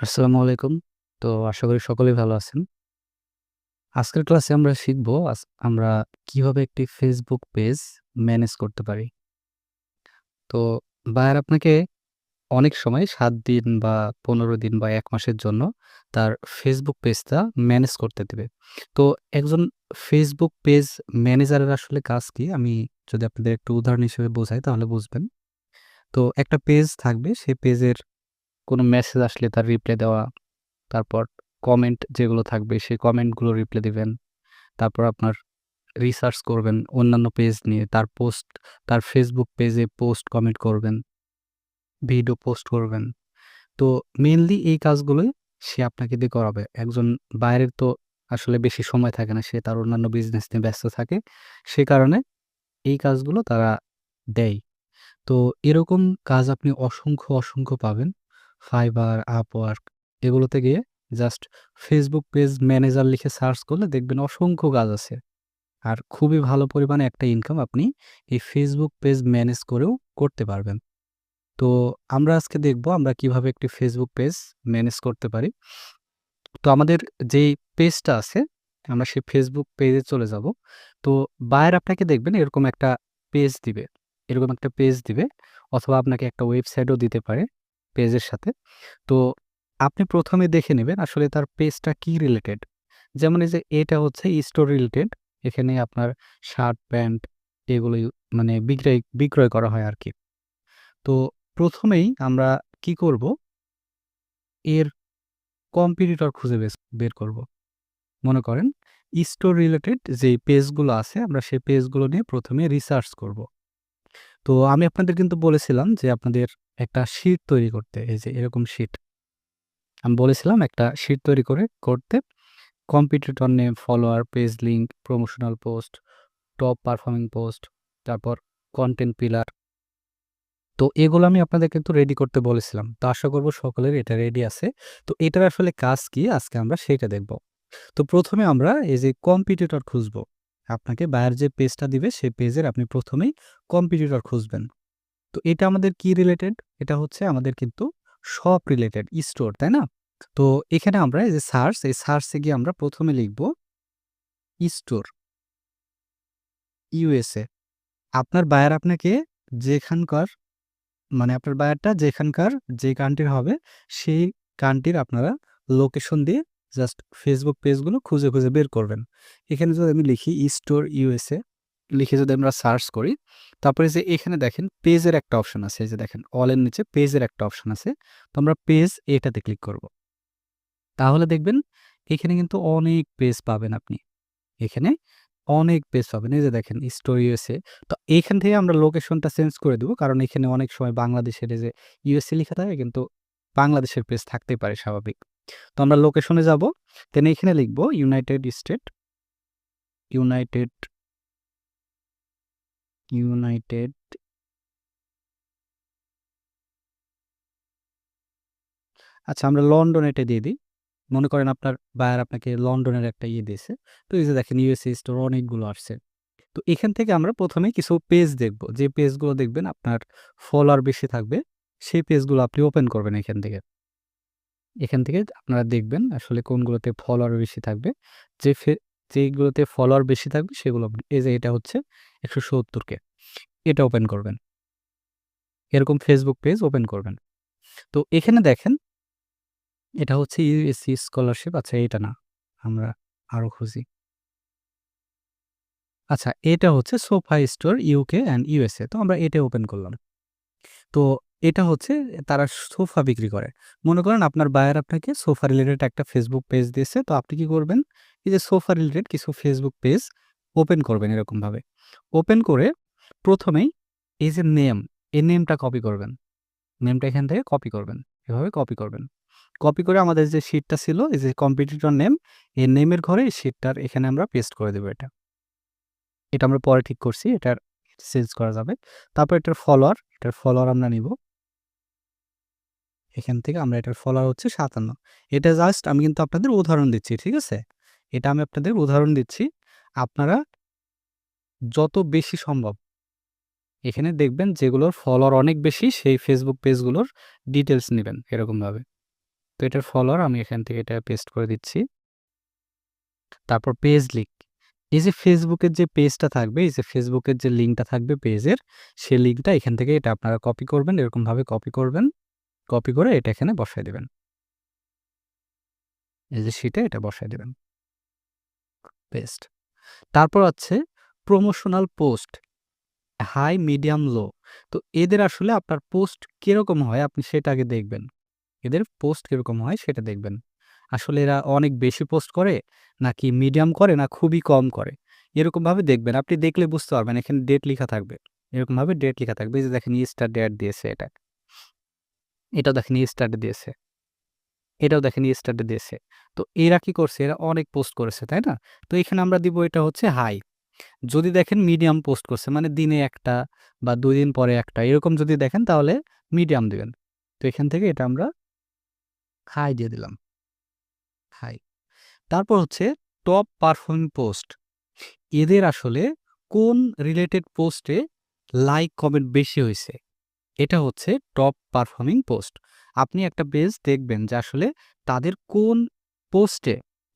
আসসালামু আলাইকুম। তো আশা করি সকলেই ভালো আছেন। আজকের ক্লাসে আমরা শিখব আমরা কীভাবে একটি ফেসবুক পেজ ম্যানেজ করতে পারি। তো বায়ার আপনাকে অনেক সময় সাত দিন বা ১৫ দিন বা এক মাসের জন্য তার ফেসবুক পেজটা ম্যানেজ করতে দেবে। তো একজন ফেসবুক পেজ ম্যানেজারের আসলে কাজ কি? আমি যদি আপনাদের একটু উদাহরণ হিসেবে বোঝাই তাহলে বুঝবেন। তো একটা পেজ থাকবে, সেই পেজের কোনো মেসেজ আসলে তার রিপ্লাই দেওয়া, তারপর কমেন্ট যেগুলো থাকবে সেই কমেন্টগুলো রিপ্লাই দিবেন। তারপর আপনার রিসার্চ করবেন অন্যান্য পেজ নিয়ে, তার পোস্ট তার ফেসবুক পেজে পোস্ট কমেন্ট করবেন। ভিডিও পোস্ট করবেন। তো মেনলি এই কাজগুলোই সে আপনাকে দিয়ে করাবে। একজন বায়ারের তো আসলে বেশি সময় থাকে না। সে তার অন্যান্য বিজনেস নিয়ে ব্যস্ত থাকে। সে কারণে এই কাজগুলো তারা দেয়। তো এরকম কাজ আপনি অসংখ্য, অসংখ্য পাবেন। Fiverr, Upwork এগুলোতে গিয়ে জাস্ট ফেসবুক পেজ ম্যানেজার লিখে সার্চ করলে দেখবেন অসংখ্য কাজ আছে। আর খুবই ভালো পরিমাণে একটা ইনকাম আপনি এই ফেসবুক পেজ ম্যানেজ করেও করতে পারবেন। তো আমরা আজকে দেখব আমরা কীভাবে একটি ফেসবুক পেজ ম্যানেজ করতে পারি। তো আমাদের যেই পেজটা আছে আমরা সেই ফেসবুক পেজে চলে যাব। তো বায়ার আপনাকে দেখবেন এরকম একটা পেজ দিবে। এরকম একটা পেজ দিবে অথবা আপনাকে একটা ওয়েবসাইটও দিতে পারে পেজের সাথে। তো আপনি প্রথমে দেখে নেবেন আসলে তার পেজটা কি রিলেটেড। যেমন এই যে এটা হচ্ছে স্টোর রিলেটেড। এখানে আপনার শার্ট, প্যান্ট এগুলোই মানে বিক্রয় বিক্রয় করা হয় আর কি তো প্রথমেই আমরা কি করব? এর কম্পিটিটর খুঁজে বের করব। মনে করেন স্টোর রিলেটেড যেই পেজগুলো আছে আমরা সেই পেজগুলো নিয়ে প্রথমে রিসার্চ করব। তো আমি আপনাদের কিন্তু বলেছিলাম যে আপনাদের একটা শিট তৈরি করতে। এই যে এরকম শিট। আমি বলেছিলাম একটা শিট তৈরি করে করতে competitor name, follower, page link, promotional post, top performing post, তারপর কন্টেন্ট পিলার। তো এগুলো আমি আপনাদের কিন্তু রেডি করতে বলেছিলাম। তো আশা করব সকলের এটা রেডি আছে। তো এটার আসলে কাজ কি আজকে আমরা সেইটা দেখব। তো প্রথমে আমরা এই যে কম্পিটিটর খুঁজব। আপনাকে বায়ার যে পেজটা দিবে সেই পেজের আপনি ১ম এই কম্পিটিটর খুঁজবেন। তো এটা আমাদের কি রিলেটেড? এটা হচ্ছে আমাদের কিন্তু শপ রিলেটেড স্টোর, তাই না? তো এখানে আমরা এই যে সার্চ, এই সার্চে গিয়ে আমরা ১ম এ লিখব স্টোর ইউএসএ। আপনার বায়ার আপনাকে যেখানকার মানে আপনার বায়ারটা যেখানকার যে কান্ট্রির হবে সেই কান্ট্রির আপনারা লোকেশন দিয়ে জাস্ট ফেসবুক পেজগুলো খুঁজে, খুঁজে বের করবেন। এখানে যদি আমি লিখি স্টোর ইউএসএ লিখে যদি আমরা সার্চ করি, তারপরে যে এখানে দেখেন পেজের একটা অপশন আছে। এই যে দেখেন অলের নিচে পেজের একটা অপশন আছে। তো আমরা পেজ এটাতে ক্লিক করব। তাহলে দেখবেন এখানে কিন্তু অনেক পেজ পাবেন আপনি। এখানে অনেক পেজ পাবেন। এই যে দেখেন স্টোর ইউএসএ। তো এইখান থেকে আমরা লোকেশনটা চেঞ্জ করে দিব। কারণ এখানে অনেক সময় বাংলাদেশের যে ইউএসএ লিখা থাকে কিন্তু বাংলাদেশের পেজ থাকতেই পারে স্বাভাবিক। তো আমরা লোকেশনে যাব। দেন এখানে লিখব ইউনাইটেড স্টেট ইউনাইটেড ইউনাইটেড আচ্ছা আমরা লন্ডন এটা দিয়ে দিই। মনে করেন আপনার বায়ার আপনাকে লন্ডনের একটা ইয়ে দিয়েছে। তো এই যে দেখেন ইউএসএ স্টোর অনেকগুলো আসছে। তো এখান থেকে আমরা ১ম এ কিছু পেজ দেখব। যে পেজগুলো দেখবেন আপনার ফলোয়ার বেশি থাকবে, সেই পেজগুলো আপনি ওপেন করবেন এখান থেকে। এখান থেকে আপনারা দেখবেন আসলে কোনগুলোতে ফলোয়ার বেশি থাকবে। যে ফে যেইগুলোতে ফলোয়ার বেশি থাকবে সেগুলো এই যে এটা হচ্ছে একশো সত্তরকে, এটা ওপেন করবেন। এরকম ফেসবুক পেজ ওপেন করবেন। তো এখানে দেখেন, এটা হচ্ছে ইউএসসি স্কলারশিপ আচ্ছা এটা না। আমরা আরও খুঁজি। আচ্ছা এটা হচ্ছে sofa store UK and USA. তো আমরা এটা ওপেন করলাম। তো এটা হচ্ছে তারা সোফা বিক্রি করে। মনে করেন আপনার বায়ার আপনাকে সোফা রিলেটেড একটা ফেসবুক পেজ দিয়েছে। তো আপনি কি করবেন? এই যে সোফা রিলেটেড কিছু ফেসবুক পেজ ওপেন করবেন এরকমভাবে। ওপেন করে প্রথমেই এই যে নেম, এই নেমটা কপি করবেন। নেমটা এখান থেকে কপি করবেন। এভাবে কপি করবেন। কপি করে আমাদের যে শিটটা ছিল এই যে কম্পিটিটর নেম, এই নেমের ঘরে এই শিটটার এখানে আমরা পেস্ট করে দেবো এটা। এটা আমরা পরে ঠিক করছি। এটার চেঞ্জ করা যাবে। তারপর এটার ফলোয়ার, এটার ফলোয়ার আমরা নিব। এখান থেকে আমরা এটার ফলোয়ার হচ্ছে ৫৭। এটা জাস্ট আমি কিন্তু আপনাদের উদাহরণ দিচ্ছি, ঠিক আছে? এটা আমি আপনাদের উদাহরণ দিচ্ছি। আপনারা যত বেশি সম্ভব এখানে দেখবেন যেগুলোর ফলোয়ার অনেক বেশি সেই ফেসবুক পেজগুলোর ডিটেলস নেবেন এরকমভাবে। তো এটার ফলোয়ার আমি এখান থেকে এটা পেস্ট করে দিচ্ছি। তারপর পেজ লিঙ্ক। এই যে ফেসবুকের যে পেজটা থাকবে, এই যে ফেসবুকের যে লিঙ্কটা থাকবে পেজের, সেই লিঙ্কটা এখান থেকে এটা আপনারা কপি করবেন। এরকমভাবে কপি করবেন। কপি করে এটা এখানে বসায় দেবেন এই যে শিটে এটা বসায় দেবেন পেস্ট। তারপর হচ্ছে promotional post. High, medium, low. তো এদের আসলে আপনার পোস্ট কীরকম হয় আপনি সেটা আগে দেখবেন। এদের পোস্ট কীরকম হয় সেটা দেখবেন। আসলে এরা অনেক বেশি পোস্ট করে নাকি মিডিয়াম করে না খুবই কম করে। এরকমভাবে দেখবেন। আপনি দেখলে বুঝতে পারবেন এখানে ডেট লিখা থাকবে। এরকমভাবে ডেট লিখা থাকবে। যে দেখেন ইস্টার ডেট দিয়েছে এটা। এটাও দেখেন ইস্টারডে দিয়েছে। এটাও দেখেন ইস্টারডে দিয়েছে। তো এরা কি করছে? এরা অনেক পোস্ট করেছে, তাই না? তো এখানে আমরা দিব এটা হচ্ছে হাই। যদি দেখেন মিডিয়াম পোস্ট করছে মানে দিনে একটা বা দুই দিন পরে একটা এরকম যদি দেখেন তাহলে মিডিয়াম দিবেন। তো এখান থেকে এটা আমরা হাই দিয়ে দিলাম। হাই। তারপর হচ্ছে টপ পারফর্মিং পোস্ট। এদের আসলে কোন রিলেটেড পোস্টে লাইক, কমেন্ট বেশি হইছে? এটা হচ্ছে টপ পারফর্মিং পোস্ট। আপনি একটা পেজ দেখবেন যে আসলে তাদের কোন পোস্টে,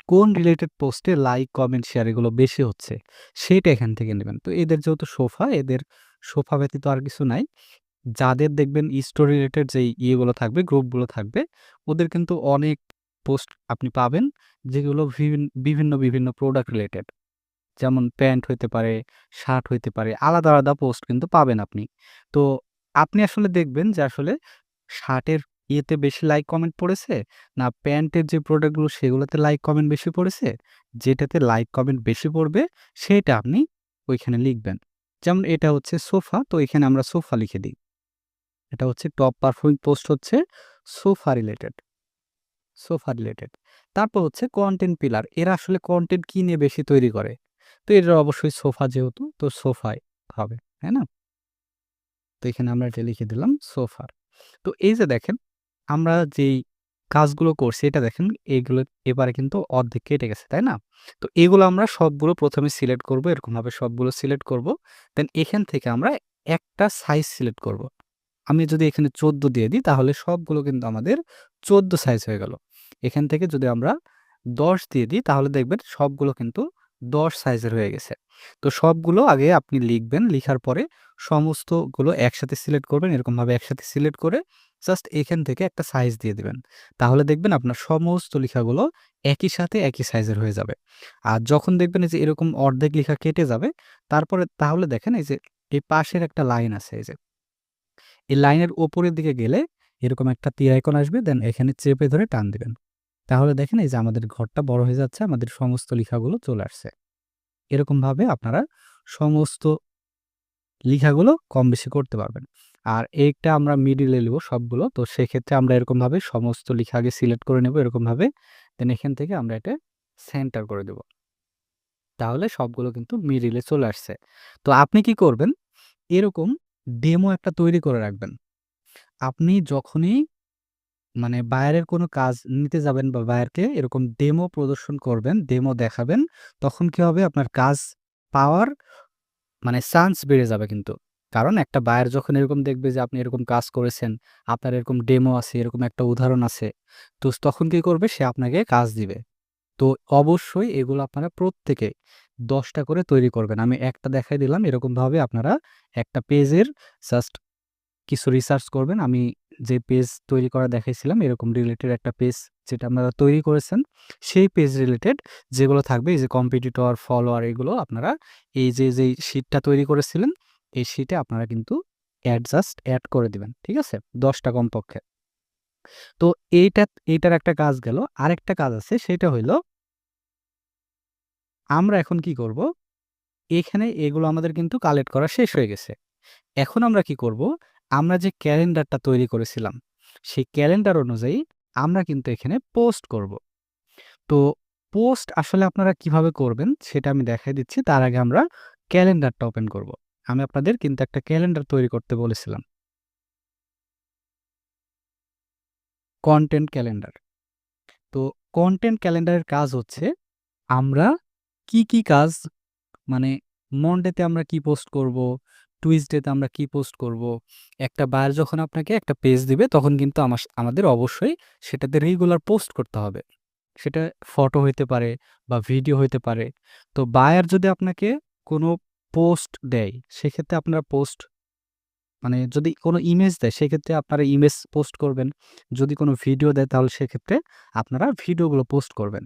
কোন রিলেটেড পোস্টে লাইক, কমেন্ট, শেয়ার এগুলো বেশি হচ্ছে, সেটা এখান থেকে নেবেন। তো এদের যেহেতু সোফা, এদের সোফা ব্যতীত আর কিছু নাই। যাদের দেখবেন স্টোরি রিলেটেড যেই ইয়েগুলো থাকবে, গ্রুপগুলো থাকবে, ওদের কিন্তু অনেক পোস্ট আপনি পাবেন যেগুলো বিভিন বিভিন্ন, বিভিন্ন প্রোডাক্ট রিলেটেড। যেমন প্যান্ট হইতে পারে, শার্ট হইতে পারে, আলাদা, আলাদা পোস্ট কিন্তু পাবেন আপনি। তো আপনি আসলে দেখবেন যে আসলে শার্টের ইয়েতে বেশি লাইক, কমেন্ট পড়েছে না প্যান্টের যে প্রোডাক্টগুলো সেগুলোতে লাইক, কমেন্ট বেশি পড়েছে? যেটাতে লাইক, কমেন্ট বেশি পড়বে সেটা আপনি ওইখানে লিখবেন। যেমন এটা হচ্ছে সোফা, তো এখানে আমরা সোফা লিখে দিই। এটা হচ্ছে টপ পারফর্মিং পোস্ট হচ্ছে সোফা রিলেটেড। Sofa related. তারপর হচ্ছে কনটেন্ট পিলার। এরা আসলে কনটেন্ট কী নিয়ে বেশি তৈরি করে? তো এটা অবশ্যই সোফা যেহেতু তো সোফায় হবে, তাই না? তো এখানে আমরা এটা লিখে দিলাম সোফার তো এই যে দেখেন আমরা যেই কাজগুলো করছি এটা দেখেন এগুলো এবারে কিন্তু অর্ধেক কেটে গেছে, তাই না? তো এগুলো আমরা সবগুলো প্রথমে সিলেক্ট করব। এরকমভাবে সবগুলো সিলেক্ট করব। দেন এখান থেকে আমরা একটা সাইজ সিলেক্ট করব। আমি যদি এখানে ১৪ দিয়ে দিই তাহলে সবগুলো কিন্তু আমাদের ১৪ সাইজ হয়ে গেল। এখান থেকে যদি আমরা ১০ দিয়ে দিই তাহলে দেখবেন সবগুলো কিন্তু ১০ সাইজের হয়ে গেছে। তো সবগুলো আগে আপনি লিখবেন। লিখার পরে সমস্তগুলো একসাথে সিলেক্ট করবেন। এরকমভাবে একসাথে সিলেক্ট করে জাস্ট এখান থেকে একটা সাইজ দিয়ে দিবেন। তাহলে দেখবেন আপনার সমস্ত লেখাগুলো একই সাথে একই সাইজের হয়ে যাবে। আর যখন দেখবেন এই যে এরকম অর্ধেক লেখা কেটে যাবে, তারপরে তাহলে দেখেন এই যে এই পাশের একটা লাইন আছে এই যে। এই লাইনের ওপরের দিকে গেলে এরকম একটা তীর আইকন আসবে দেন এখানে চেপে ধরে টান দিবেন। তাহলে দেখেন এই যে আমাদের ঘরটা বড় হয়ে যাচ্ছে, আমাদের সমস্ত লেখাগুলো চলে আসছে। এরকমভাবে আপনারা সমস্ত লিখাগুলো কম বেশি করতে পারবেন। আর এইটা আমরা মিডিলে লিব সবগুলো। তো সেক্ষেত্রে আমরা এরকমভাবে সমস্ত লিখা আগে সিলেক্ট করে নেব এরকমভাবে। দেন এখান থেকে আমরা এটা সেন্টার করে দেব। তাহলে সবগুলো কিন্তু মিডিলে চলে আসছে। তো আপনি কি করবেন? এরকম ডেমো একটা তৈরি করে রাখবেন। আপনি যখনই মানে বায়ারের কোনো কাজ নিতে যাবেন বা বায়ারকে এরকম ডেমো প্রদর্শন করবেন, ডেমো দেখাবেন, তখন কি হবে? আপনার কাজ পাওয়ার মানে চান্স বেড়ে যাবে কিন্তু। কারণ একটা বায়ার যখন এরকম দেখবে যে আপনি এরকম কাজ করেছেন, আপনার এরকম ডেমো আছে, এরকম একটা উদাহরণ আছে, তো তখন কি করবে? সে আপনাকে কাজ দিবে। তো অবশ্যই এগুলো আপনারা প্রত্যেকে দশটা করে তৈরি করবেন। আমি একটা দেখাই দিলাম। এরকমভাবে আপনারা একটা পেজের জাস্ট কিছু রিসার্চ করবেন। আমি যে পেজ তৈরি করা দেখাইছিলাম এরকম রিলেটেড একটা পেজ যেটা আপনারা তৈরি করেছেন, সেই পেজ রিলেটেড যেগুলো থাকবে এই যে কম্পিটিটর, ফলোয়ার এগুলো আপনারা এই যে যেই শিটটা তৈরি করেছিলেন, এই শিটে আপনারা কিন্তু এড জাস্ট এড করে দিবেন। ঠিক আছে? দশটা কমপক্ষে। তো এইটা এইটার একটা কাজ গেল। আরেকটা কাজ আছে সেটা হইল আমরা এখন কি করব? এখানে এগুলো আমাদের কিন্তু কালেক্ট করা শেষ হয়ে গেছে। এখন আমরা কি করব? আমরা যে ক্যালেন্ডারটা তৈরি করেছিলাম, সেই ক্যালেন্ডার অনুযায়ী আমরা কিন্তু এখানে পোস্ট করব। তো পোস্ট আসলে আপনারা কীভাবে করবেন সেটা আমি দেখাই দিচ্ছি। তার আগে আমরা ক্যালেন্ডারটা ওপেন করব। আমি আপনাদের কিন্তু একটা ক্যালেন্ডার তৈরি করতে বলেছিলাম। Content calendar. তো কন্টেন্ট ক্যালেন্ডারের কাজ হচ্ছে আমরা কি, কি কাজ মানে মনডেতে আমরা কি পোস্ট করব, টুইসডেতে আমরা কি পোস্ট করব। একটা বায়ার যখন আপনাকে একটা পেজ দিবে তখন কিন্তু আমাস আমাদের অবশ্যই সেটাতে রেগুলার পোস্ট করতে হবে। সেটা ফটো হইতে পারে বা ভিডিও হইতে পারে। তো বায়ার যদি আপনাকে কোনো পোস্ট দেয়, সেক্ষেত্রে আপনারা পোস্ট মানে যদি কোনো ইমেজ দেয় সেক্ষেত্রে আপনারা ইমেজ পোস্ট করবেন। যদি কোনো ভিডিও দেয় তাহলে সেক্ষেত্রে আপনারা ভিডিওগুলো পোস্ট করবেন।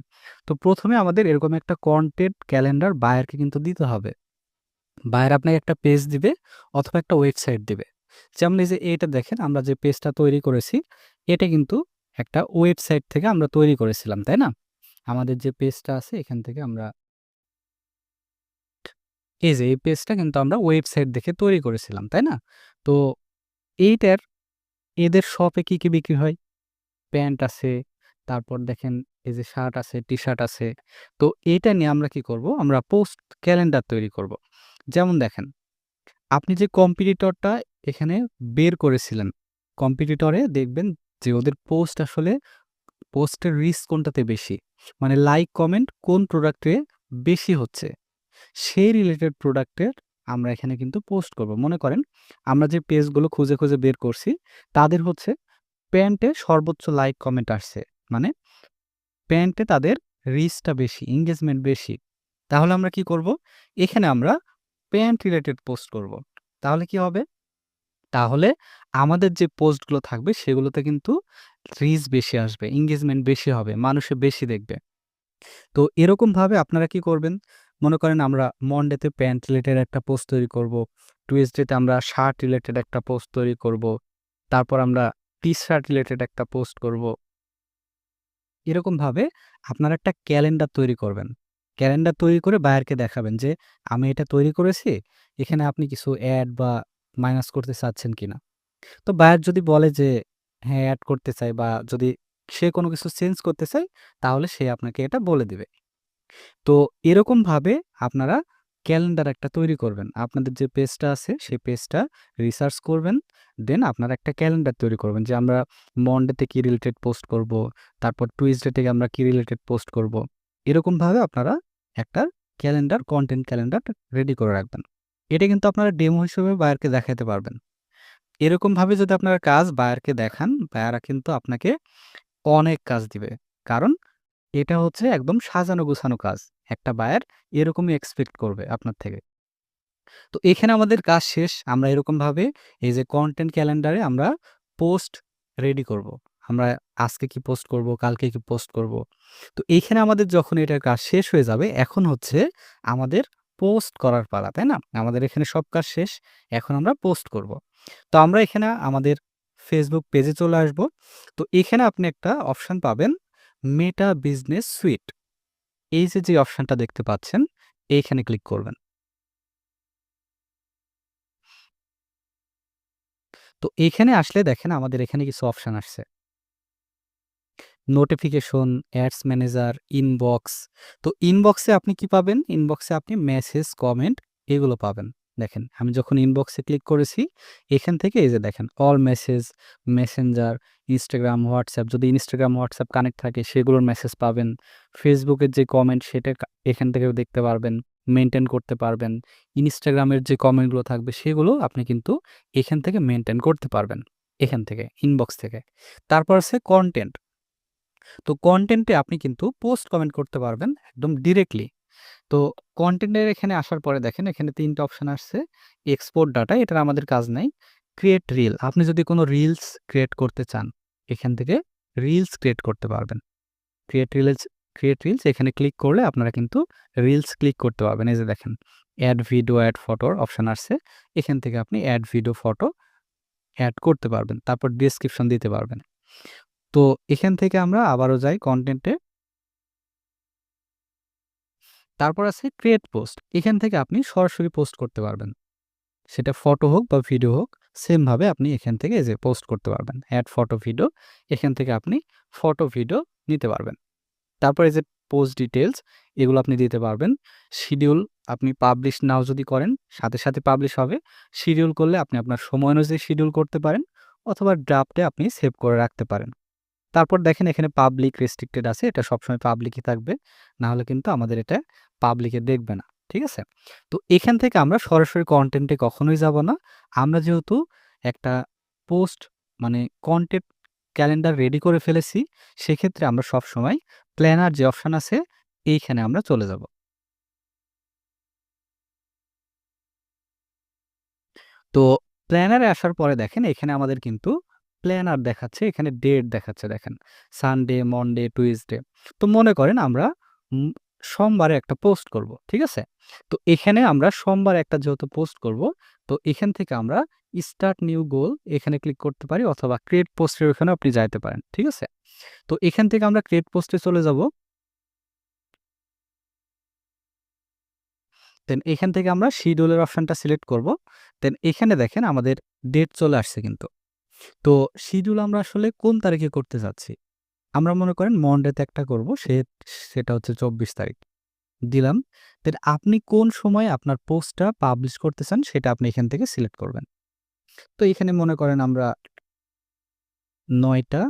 তো প্রথমে আমাদের এরকম একটা কন্টেন্ট ক্যালেন্ডার বায়ারকে কিন্তু দিতে হবে। বায়ার আপনাকে একটা পেজ দিবে অথবা একটা ওয়েবসাইট দিবে। যেমন এই যে এইটা দেখেন আমরা যে পেজটা তৈরি করেছি, এটা কিন্তু একটা ওয়েবসাইট থেকে আমরা তৈরি করেছিলাম, তাই না? আমাদের যে পেজটা আছে এখান থেকে আমরা এই যে এই পেজটা কিন্তু আমরা ওয়েবসাইট দেখে তৈরি করেছিলাম, তাই না? তো এইটার এদের শপে কি, কি বিক্রি হয়? প্যান্ট আছে, তারপর দেখেন এই যে শার্ট আছে, টি-শার্ট আছে। তো এইটা নিয়ে আমরা কি করব? আমরা পোস্ট ক্যালেন্ডার তৈরি করব। যেমন দেখেন, আপনি যে কম্পিটিটরটা এখানে বের করেছিলেন, কম্পিটিটরে দেখবেন যে ওদের পোস্ট আসলে পোস্টের রিস্ক কোনটাতে বেশি। মানে লাইক, কমেন্ট কোন প্রোডাক্টে বেশি হচ্ছে। সেই রিলেটেড প্রোডাক্টের আমরা এখানে কিন্তু পোস্ট করব। মনে করেন আমরা যে পেজগুলো খুঁজে, খুঁজে বের করছি তাদের হচ্ছে প্যান্টে সর্বোচ্চ লাইক, কমেন্ট আসছে। মানে প্যান্টে তাদের রিচটা বেশি, এনগেজমেন্ট বেশি। তাহলে আমরা কি করব? এখানে আমরা প্যান্ট রিলেটেড পোস্ট করব। তাহলে কি হবে? তাহলে আমাদের যে পোস্টগুলো থাকবে সেগুলোতে কিন্তু রিচ বেশি আসবে, এনগেজমেন্ট বেশি হবে, মানুষে বেশি দেখবে। তো এরকমভাবে আপনারা কি করবেন? মনে করেন আমরা মনডেতে প্যান্ট রিলেটেড একটা পোস্ট তৈরি করব। টুইসডেতে আমরা শার্ট রিলেটেড একটা পোস্ট তৈরি করব। তারপর আমরা টি-শার্ট রিলেটেড একটা পোস্ট করব। এরকমভাবে আপনারা একটা ক্যালেন্ডার তৈরি করবেন। ক্যালেন্ডার তৈরি করে বায়ারকে দেখাবেন যে, "আমি এটা তৈরি করেছি। এখানে আপনি কিছু অ্যাড বা মাইনাস করতে চাচ্ছেন কিনা?" তো বায়ার যদি বলে যে, "হ্যাঁ, অ্যাড করতে চাই" বা যদি সে কোনো কিছু চেঞ্জ করতে চায়, তাহলে সে আপনাকে এটা বলে দিবে। তো এরকমভাবে আপনারা ক্যালেন্ডার একটা তৈরি করবেন। আপনাদের যে পেজটা আছে সেই পেজটা রিসার্চ করবেন। দেন আপনারা একটা ক্যালেন্ডার তৈরি করবেন যে আমরা মনডেতে কী রিলেটেড পোস্ট করব, তারপর টুইসডে থেকে আমরা কী রিলেটেড পোস্ট করব। এরকমভাবে আপনারা একটা ক্যালেন্ডার, কনটেন্ট ক্যালেন্ডার রেডি করে রাখবেন। এটা কিন্তু আপনারা ডেমো হিসেবে বায়ারকে দেখাতে পারবেন। এরকমভাবে যদি আপনারা কাজ বায়ারকে দেখান, বায়ারা কিন্তু আপনাকে অনেক কাজ দিবে। কারণ এটা হচ্ছে একদম সাজানো গুছানো কাজ। একটা বায়ার এরকমই এক্সপেক্ট করবে আপনার থেকে। তো এখানে আমাদের কাজ শেষ। আমরা এরকমভাবে এই যে কনটেন্ট ক্যালেন্ডারে আমরা পোস্ট রেডি করব। আমরা আজকে কি পোস্ট করব, কালকে কি পোস্ট করব। তো এইখানে আমাদের যখন এটার কাজ শেষ হয়ে যাবে, এখন হচ্ছে আমাদের পোস্ট করার পালা, তাই না? আমাদের এখানে সব কাজ শেষ। এখন আমরা পোস্ট করব। তো আমরা এখানে আমাদের ফেসবুক পেজে চলে আসব। তো এখানে আপনি একটা অপশন পাবেন মেটা বিজনেস সুইট। এই যে, যে অপশনটা দেখতে পাচ্ছেন, এইখানে ক্লিক করবেন। তো এইখানে আসলে দেখেন আমাদের এখানে কিছু অপশন আসছে। Notification, ads manager, inbox. তো ইনবক্সে আপনি কি পাবেন? ইনবক্সে আপনি মেসেজ, কমেন্ট এগুলো পাবেন। দেখেন আমি যখন ইনবক্সে ক্লিক করেছি, এখান থেকে এই যে দেখেন all message, messenger, Instagram, WhatsApp যদি ইনস্টাগ্রাম, হোয়াটসঅ্যাপ কানেক্ট থাকে সেগুলোর মেসেজ পাবেন। ফেসবুকের যে কমেন্ট সেটা এখান থেকেও দেখতে পারবেন, মেনটেন করতে পারবেন। ইনস্টাগ্রামের যে কমেন্টগুলো থাকবে সেগুলো আপনি কিন্তু এখান থেকে মেনটেন করতে পারবেন। এখান থেকে, ইনবক্স থেকে। তারপর আছে কনটেন্ট। তো কন্টেন্টে আপনি কিন্তু পোস্ট কমেন্ট করতে পারবেন একদম ডিরেক্টলি। তো কন্টেন্টের এখানে আসার পরে দেখেন এখানে ৩ টা অপশন আসছে। এক্সপোর্ট ডাটা এটার আমাদের কাজ নাই। ক্রিয়েট রিল আপনি যদি কোনো রিলস ক্রিয়েট করতে চান, এখান থেকে রিলস ক্রিয়েট করতে পারবেন। ক্রিয়েট রিলস ক্রিয়েট রিলস এখানে ক্লিক করলে আপনারা কিন্তু রিলস ক্লিক করতে পারবেন। এই যে দেখেন অ্যাড ভিডিও, অ্যাড ফটোর অপশন আসছে। এখান থেকে আপনি অ্যাড ভিডিও, ফটো অ্যাড করতে পারবেন। তারপর ডেসক্রিপশন দিতে পারবেন। তো এখান থেকে আমরা আবারও যাই কন্টেন্টে তারপর আছে ক্রিয়েট পোস্ট। এখান থেকে আপনি সরাসরি পোস্ট করতে পারবেন। সেটা ফটো হোক বা ভিডিও হোক, সেমভাবে আপনি এখান থেকে যে পোস্ট করতে পারবেন। এড ফটো ভিডিও এখান থেকে আপনি ফটো ভিডিও নিতে পারবেন। তারপর যে পোস্ট ডিটেলস এগুলো আপনি দিতে পারবেন। শিডিউল আপনি পাবলিশ নাও যদি করেন, সাথে, সাথে পাবলিশ হবে। শিডিউল করলে আপনি আপনার সময় অনুযায়ী শিডিউল করতে পারেন অথবা ড্রাফটে আপনি সেভ করে রাখতে পারেন। তারপর দেখেন এখানে পাবলিক রেস্ট্রিক্টেড আছে। এটা সবসময় পাবলিকই থাকবে। না হলে কিন্তু আমাদের এটা পাবলিকে দেখবে না। ঠিক আছে? তো এখান থেকে আমরা সরাসরি কন্টেন্টে কখনোই যাব না। আমরা যেহেতু একটা পোস্ট মানে কনটেন্ট ক্যালেন্ডার রেডি করে ফেলেছি, সেক্ষেত্রে আমরা সবসময় প্ল্যানার যে অপশন আছে, এইখানে আমরা চলে যাব। তো প্ল্যানারে আসার পরে দেখেন এখানে আমাদের কিন্তু প্ল্যানার দেখাচ্ছে, এখানে ডেট দেখাচ্ছে দেখেন। Sunday, Monday, Tuesday. তো মনে করেন আমরা সোমবারে একটা পোস্ট করব। ঠিক আছে? তো এখানে আমরা সোমবারে একটা যেহেতু পোস্ট করব, তো এখান থেকে আমরা স্টার্ট নিউ গোল এখানে ক্লিক করতে পারি অথবা ক্রিয়েট পোস্টের ওখানে আপনি যাইতে পারেন। ঠিক আছে? তো এখান থেকে আমরা ক্রিয়েট পোস্টে চলে যাব। দেন এখান থেকে আমরা শিডিউলের অপশনটা সিলেক্ট করব। দেন এখানে দেখেন আমাদের ডেট চলে আসছে কিন্তু। তো শিডিউল আমরা আসলে কোন তারিখে করতে চাচ্ছি? আমরা মনে করেন মন্ডেতে একটা করব, সে, সেটা হচ্ছে ২৪ তারিখ। দিলাম। দেন আপনি কোন সময়ে আপনার পোস্টটা পাবলিশ করতে চান, সেটা আপনি এখান থেকে সিলেক্ট করবেন। তো এখানে মনে করেন আমরা ৯টা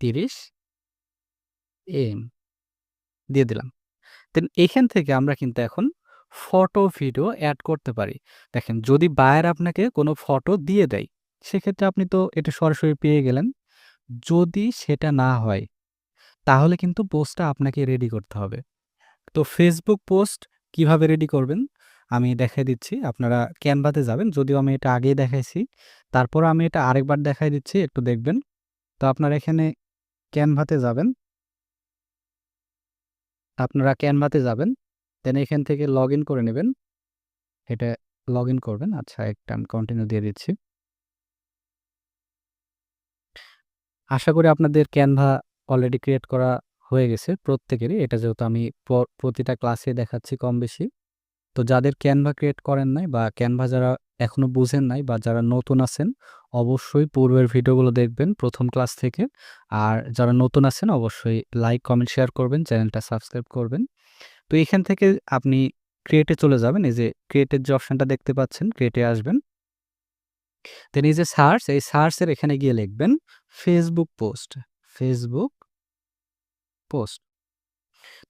৩০ এম দিয়ে দিলাম। দেন এখান থেকে আমরা কিন্তু এখন ফটো, ভিডিও অ্যাড করতে পারি। দেখেন যদি বায়ার আপনাকে কোনো ফটো দিয়ে দেয়, সেক্ষেত্রে আপনি তো এটা সরাসরি পেয়ে গেলেন। যদি সেটা না হয়, তাহলে কিন্তু পোস্টটা আপনাকে রেডি করতে হবে। তো ফেসবুক পোস্ট কীভাবে রেডি করবেন? আমি দেখাই দিচ্ছি। আপনারা ক্যানভাতে যাবেন। যদিও আমি এটা আগেই দেখাইছি। তারপর আমি এটা আরেকবার দেখাই দিচ্ছি, একটু দেখবেন। তো আপনারা এখানে ক্যানভাতে যাবেন। আপনারা ক্যানভাতে যাবেন। দেন এখান থেকে লগইন করে নেবেন। এটা লগইন করবেন। আচ্ছা একটা আমি কন্টিনিউ দিয়ে দিচ্ছি। আশা করি আপনাদের ক্যানভা অলরেডি ক্রিয়েট করা হয়ে গেছে প্রত্যেকেরই। এটা যেহেতু আমি প্রতিটা ক্লাসে দেখাচ্ছি কম বেশি। তো যাদের ক্যানভা ক্রিয়েট করেন নাই বা ক্যানভা যারা এখনও বুঝেন নাই বা যারা নতুন আছেন, অবশ্যই পূর্বের ভিডিওগুলো দেখবেন প্রথম ক্লাস থেকে। আর যারা নতুন আছেন অবশ্যই লাইক, কমেন্ট, শেয়ার করবেন, চ্যানেলটা সাবস্ক্রাইব করবেন। তো এখান থেকে আপনি ক্রিয়েটে চলে যাবেন। এই যে ক্রিয়েটের যে অপশনটা দেখতে পাচ্ছেন, ক্রিয়েটে আসবেন। দেন এই যে সার্চ, এই সার্চের এখানে গিয়ে লিখবেন ফেসবুক পোস্ট, ফেসবুক পোস্ট।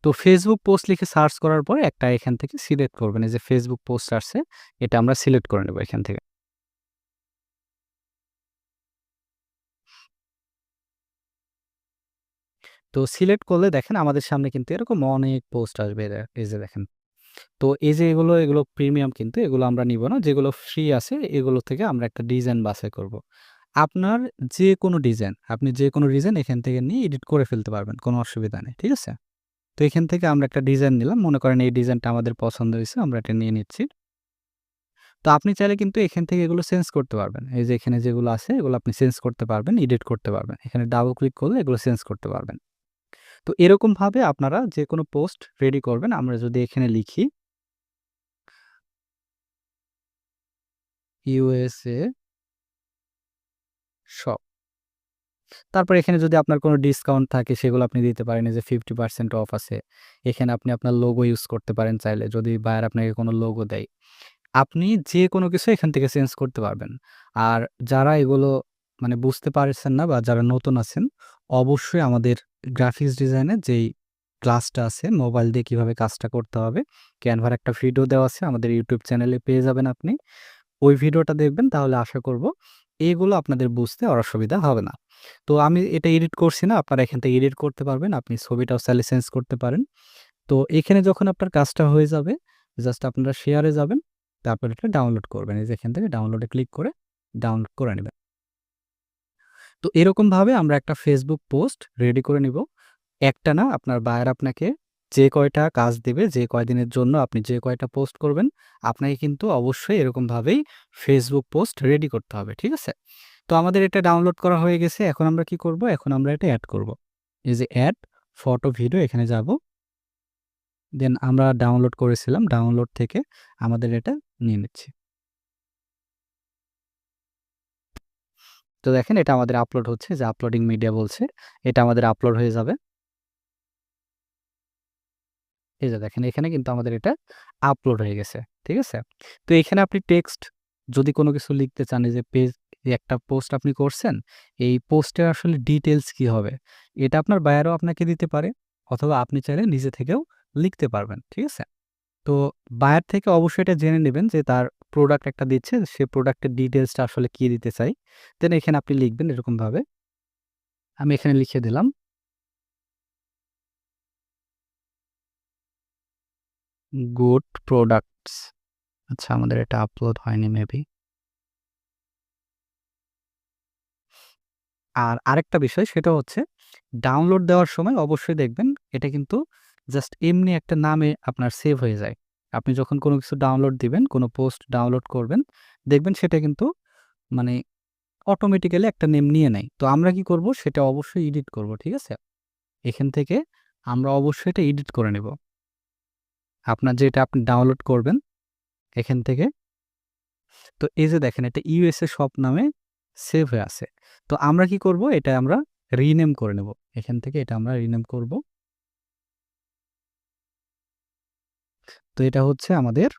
তো ফেসবুক পোস্ট লিখে সার্চ করার পরে একটা এখান থেকে সিলেক্ট করবেন। এই যে ফেসবুক পোস্ট আসছে, এটা আমরা সিলেক্ট করে নেব এখান থেকে। তো সিলেক্ট করলে দেখেন আমাদের সামনে কিন্তু এরকম অনেক পোস্ট আসবে এই যে দেখেন। তো এই যে এগুলো, এগুলো প্রিমিয়াম কিন্তু এগুলো আমরা নিব না। যেগুলো ফ্রি আছে এগুলো থেকে আমরা একটা ডিজাইন বাছাই করব। আপনার যে কোনো ডিজাইন, আপনি যে কোনো ডিজাইন এখান থেকে নিয়ে এডিট করে ফেলতে পারবেন। কোনো অসুবিধা নেই। ঠিক আছে? তো এখান থেকে আমরা একটা ডিজাইন নিলাম। মনে করেন এই ডিজাইনটা আমাদের পছন্দ হয়েছে আমরা এটা নিয়ে নিচ্ছি। তো আপনি চাইলে কিন্তু এখান থেকে এগুলো চেঞ্জ করতে পারবেন। এই যে এখানে যেগুলো আছে এগুলো আপনি চেঞ্জ করতে পারবেন, এডিট করতে পারবেন। এখানে ডাবল ক্লিক করলে এগুলো চেঞ্জ করতে পারবেন। তো এরকমভাবে আপনারা যে কোনো পোস্ট রেডি করবেন। আমরা যদি এখানে লিখি ইউএসএ শপ। তারপর এখানে যদি আপনার কোনো ডিসকাউন্ট থাকে, সেগুলো আপনি দিতে পারেন। যে 50% অফ আছে। এখানে আপনি আপনার লোগো ইউজ করতে পারেন চাইলে যদি বায়ার আপনাকে কোনো লোগো দেয়। আপনি যে কোনো কিছু এখান থেকে চেঞ্জ করতে পারবেন। আর যারা এগুলো মানে বুঝতে পারছেন না বা যারা নতুন আছেন, অবশ্যই আমাদের গ্রাফিক্স ডিজাইনের যেই ক্লাসটা আছে মোবাইল দিয়ে কীভাবে কাজটা করতে হবে, ক্যানভার একটা ভিডিও দেওয়া আছে আমাদের ইউটিউব চ্যানেলে পেয়ে যাবেন আপনি। ওই ভিডিওটা দেখবেন তাহলে আশা করব এগুলো আপনাদের বুঝতে আর অসুবিধা হবে না। তো আমি এটা এডিট করছি না, আপনারা এখান থেকে এডিট করতে পারবেন। আপনি ছবিটাও চাইলে করতে পারেন। তো এখানে যখন আপনার কাজটা হয়ে যাবে, জাস্ট আপনারা শেয়ারে যাবেন। তারপর এটা ডাউনলোড করবেন। এই যে এখান থেকে ডাউনলোডে ক্লিক করে ডাউনলোড করে নিবেন। তো এরকমভাবে আমরা একটা ফেসবুক পোস্ট রেডি করে নিব। একটা না আপনার বায়ার আপনাকে যে কয়টা কাজ দেবে যে কয়দিনের জন্য আপনি যে কয়টা পোস্ট করবেন, আপনাকে কিন্তু অবশ্যই এরকমভাবেই ফেসবুক পোস্ট রেডি করতে হবে। ঠিক আছে? তো আমাদের এটা ডাউনলোড করা হয়ে গেছে। এখন আমরা কি করব? এখন আমরা এটা অ্যাড করব। এই যে অ্যাড ফটো, ভিডিও এখানে যাব। দেন আমরা ডাউনলোড করেছিলাম। ডাউনলোড থেকে আমাদের এটা নিয়ে নিচ্ছি। তো দেখেন এটা আমাদের আপলোড হচ্ছে যে আপলোডিং মিডিয়া বলছে। এটা আমাদের আপলোড হয়ে যাবে। এই যে দেখেন এখানে কিন্তু আমাদের এটা আপলোড হয়ে গেছে। ঠিক আছে? তো এখানে আপনি টেক্সট যদি কোনো কিছু লিখতে চান যে পেজ একটা পোস্ট আপনি করছেন, এই পোস্টের আসলে ডিটেলস কি হবে? এটা আপনার বায়ারও আপনাকে দিতে পারে অথবা আপনি চাইলে নিজে থেকেও লিখতে পারবেন। ঠিক আছে? তো বায়ার থেকে অবশ্যই এটা জেনে নেবেন যে তার প্রোডাক্ট একটা দিচ্ছে, সে প্রোডাক্টের ডিটেলসটা আসলে কী দিতে চাই দেন এখানে আপনি লিখবেন এরকমভাবে। আমি এখানে লিখে দিলাম। Good products. আচ্ছা আমাদের এটা আপলোড হয়নি মেবি। আর আরেকটা বিষয় সেটা হচ্ছে ডাউনলোড দেওয়ার সময় অবশ্যই দেখবেন এটা কিন্তু জাস্ট এমনি একটা নামে আপনার সেভ হয়ে যায়। আপনি যখন কোনো কিছু ডাউনলোড দিবেন, কোনো পোস্ট ডাউনলোড করবেন, দেখবেন সেটা কিন্তু মানে অটোমেটিক্যালি একটা নেম নিয়ে নেয়। তো আমরা কি করব সেটা অবশ্যই এডিট করব। ঠিক আছে? এখান থেকে আমরা অবশ্যই এটা এডিট করে নেব। আপনার যেটা আপনি ডাউনলোড করবেন এখান থেকে তো এই যে দেখেন এটা ইউএসএ শপ নামে সেভ হয়ে আছে। তো আমরা কি করব এটা আমরা রিনেম করে নেব। এখান থেকে এটা আমরা রিনেম করব। তো এটা হচ্ছে আমাদের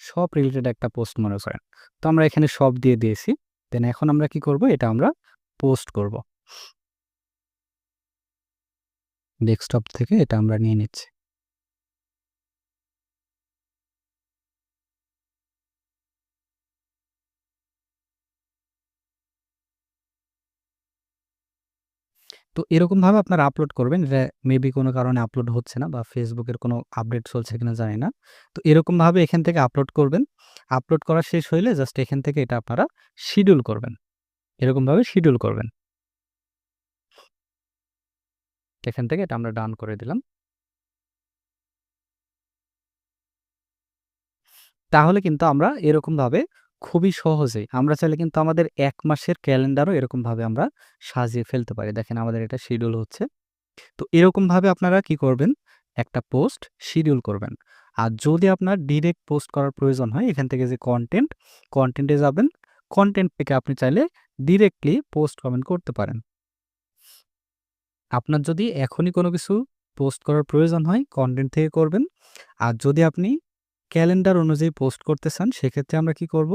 সব রিলেটেড একটা পোস্ট মনে করেন। তো আমরা এখানে সব দিয়ে দিয়েছি। দেন এখন আমরা কি করব এটা আমরা পোস্ট করব। ডেস্কটপ থেকে এটা আমরা নিয়ে নিচ্ছি। তো এরকমভাবে আপনারা আপলোড করবেন। এটা মেবি কোনো কারণে আপলোড হচ্ছে না বা ফেসবুকের কোনো আপডেট চলছে কিনা জানি না। তো এরকমভাবে এখান থেকে আপলোড করবেন। আপলোড করা শেষ হইলে জাস্ট এখান থেকে এটা আপনারা শিডিউল করবেন। এরকমভাবে শিডিউল করবেন। এখান থেকে এটা আমরা ডান করে দিলাম। তাহলে কিন্তু আমরা এরকমভাবে খুবই সহজেই আমরা চাইলে কিন্তু আমাদের এক মাসের ক্যালেন্ডারও এরকমভাবে আমরা সাজিয়ে ফেলতে পারি। দেখেন আমাদের এটা শিডিউল হচ্ছে। তো এরকমভাবে আপনারা কি করবেন? একটা পোস্ট শিডিউল করবেন। আর যদি আপনার ডিরেক্ট পোস্ট করার প্রয়োজন হয় এখান থেকে যে কনটেন্ট, কনটেন্টে যাবেন। কন্টেন্ট থেকে আপনি চাইলে ডিরেক্টলি পোস্ট কমেন্ট করতে পারেন। আপনার যদি এখনই কোনো কিছু পোস্ট করার প্রয়োজন হয় কন্টেন্ট থেকে করবেন। আর যদি আপনি ক্যালেন্ডার অনুযায়ী পোস্ট করতে চান, সেক্ষেত্রে আমরা কি করব?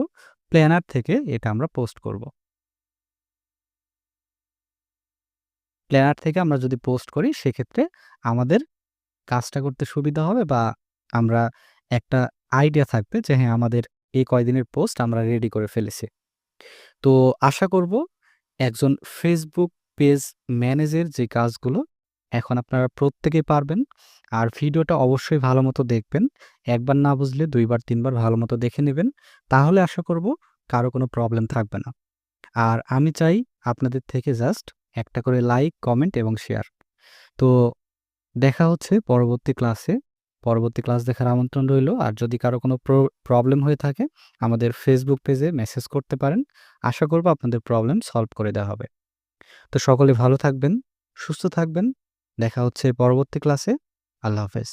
প্ল্যানার থেকে এটা আমরা পোস্ট করব। প্ল্যানার থেকে আমরা যদি পোস্ট করি, সেক্ষেত্রে আমাদের কাজটা করতে সুবিধা হবে বা আমরা একটা আইডিয়া থাকবে যে হ্যাঁ আমাদের এই কয়দিনের পোস্ট আমরা রেডি করে ফেলেছি। তো আশা করব, একজন ফেসবুক পেজ ম্যানেজের যে কাজগুলো এখন আপনারা প্রত্যেকেই পারবেন। আর ভিডিওটা অবশ্যই ভালো মতো দেখবেন। একবার না বুঝলে দুইবার তিনবার ভালো মতো দেখে নেবেন। তাহলে আশা করব কারও কোনো প্রবলেম থাকবে না। আর আমি চাই আপনাদের থেকে জাস্ট একটা করে লাইক, কমেন্ট এবং শেয়ার। তো দেখা হচ্ছে পরবর্তী ক্লাসে। পরবর্তী ক্লাস দেখার আমন্ত্রণ রইল। আর যদি কারও কোনো প্র প্রবলেম হয়ে থাকে আমাদের ফেসবুক পেজে মেসেজ করতে পারেন। আশা করব আপনাদের প্রবলেম সলভ করে দেওয়া হবে। তো সকলে ভালো থাকবেন, সুস্থ থাকবেন। দেখা হচ্ছে পরবর্তী ক্লাসে। আল্লাহ হাফেজ।